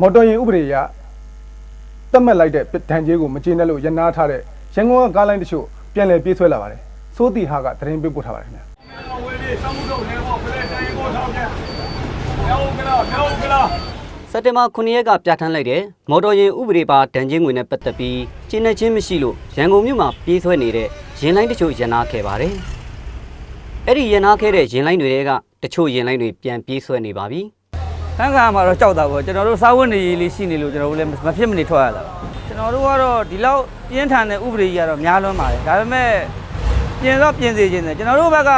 မော်တော်ယာဉ်ဥပဒေအရသတ်မှတ်လိုက်တဲ့ဒဏ်ကြေးကိုမကျေနပ်လို့ရန်နာထားတဲ့ရန်ကုန်ကကားလိုင်းတချို့ပြန်လည်ပြေးဆွဲလာပါတယ်စိုးတီဟာကသတင်းပေးပို့ထားပါတယ်ခင်ဗျာဝေးလေးစောင်းမှုတော့နေပေါ့ဖလဲတိုင်းကိုထောက်ပြန်မြောက်ကလားမြောက်ကလားစက်တင်ဘာ9ရက်ကပြဋ္ဌာန်းလိုက်တဲ့မော်တော်ယာဉ်ဥပဒေပါဒဏ်ချင်းငွေနဲ့ပတ်သက်ပြီးကျင်းနေချင်းမရှိလို့ရန်ကုန်မြို့မှာပြေးဆွဲနေတဲ့ရင်လိုင်းတချို့ရန်နာခဲ့ပါတယ်။အဲ့ဒီရန်နာခဲ့တဲ့ရင်လိုင်းတွေကတချို့ရင်လိုင်းတွေပြန်ပြေးဆွဲနေပါပြီ။ ခန်းခါမှာတော့ကြောက်တာပေါ့ကျွန်တော်တို့စားဝတ်နေရေးလေးရှိနေလို့ကျွန်တော်တို့လည်းမဖြစ်မနေထွက်ရတာကျွန်တော်တို့ကတော့ဒီလောက်ပြင်းထန်တဲ့ဥပဒေကြီးကတော့များလွန်းပါတယ်ဒါပေမဲ့ပြင်တော့ပြင်စေခြင်းတယ်ကျွန်တော်တို့ဘက်က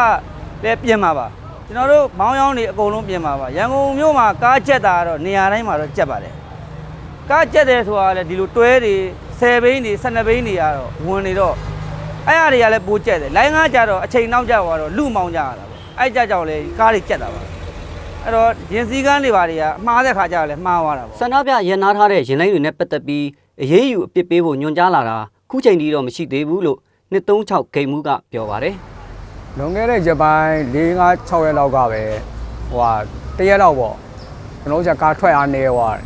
လည်းပြင်ပါပါကျွန်တော်တို့မောင်းရောင်းနေအကုန်လုံးပြင်ပါပါရန်ကုန်မြို့မှာကားကြက်တာကတော့နေရာတိုင်းမှာတော့ကြက်ပါတယ်ကားကြက်တယ်ဆိုတာလည်းဒီလိုတွဲတွေ10ဘိန်းတွေ12ဘိန်းတွေကတော့ဝင်နေတော့အဲ့အရာတွေကလည်းပိုကြက်တယ်လိုင်းငါးကြတော့အချိန်နောက်ကျသွားတော့လူမောင်းကြရတာပေါ့အဲ့ကြကြောင့်လေကားတွေကြက်တာပါ အဲ့တော့ရင်စည်းကမ်းတွေပါတွေကအမှားတဲ့ခါကျတော့လည်းမှားသွားတာပေါ့ဆန္ဒပြရန်နာထားတဲ့ရင်လိုင်းတွေနဲ့ပတ်သက်ပြီးအရေးယူအပြစ်ပေးဖို့ညွှန်ကြားလာတာခုချိန်ထိတော့မရှိသေးဘူးလို့236ဂိမ်းမှုကပြောပါတယ်လွန်ခဲ့တဲ့ရက်ပိုင်း၄၅6ရက်လောက်ကပဲဟိုဟာတရက်လောက်ပေါ့ကျွန်တော်တို့ကကားထွက်အားနေသွားတယ်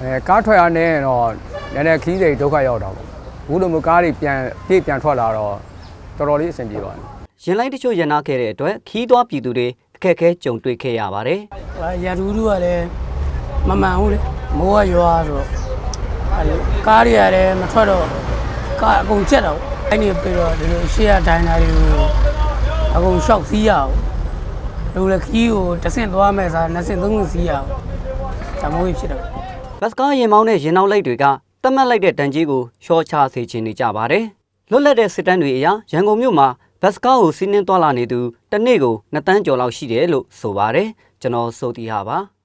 အဲကားထွက်အားနေရင်တော့နည်းနည်းခီးစိတ်ဒုက္ခရောက်တာပေါ့အခုလိုမျိုးကားတွေပြန်ပြည့်ပြန်ထွက်လာတော့တော်တော်လေးအဆင်ပြေပါတယ်။ရင်လိုင်းတချို့ရန်နာခဲ့တဲ့အတွက်ခီးသွွားပြည်သူတွေ အခက်အခဲကြုံတွေ့ခဲ့ရပါတယ်ဟိုရန်သူတို့ကလည်းမမှန်ဘူးလေမိုးကရွာဆိုတော့အဲကားတွေကလည်းမထွက်တော့ကားအကုန်ချက်တော့အဲ့ဒီပြီးတော့ဒီလိုရှေ့ကဒိုင်နာတွေကိုအကုန်ရှောက်စီးရအောင်လူလည်းခီးကိုတစ်ဆင့်သွားမယ်စားနှစ်ဆင့်သုံးဆင့်စီးရအောင်ဒါမျိုးကြီးဖြစ်တော့။ဘတ်စကားရင်မောင်းတဲ့ရင်နောက်လိုက်တွေကတတ်မှတ်လိုက်တဲ့တန်ကြီးကိုရှော့ချစေချင်နေကြပါတယ်။လွတ်လပ်တဲ့စစ်တမ်းတွေအရရန်ကုန်မြို့မှာ ဘတ်စကားကိုစီးနှင်းသွားလာနေသူတစ်နေ့ကို2တန်းကျော်လောက်ရှိတယ်လို့ဆိုပါတယ်။ကျွန်တော်စိုးတီဟာပါ။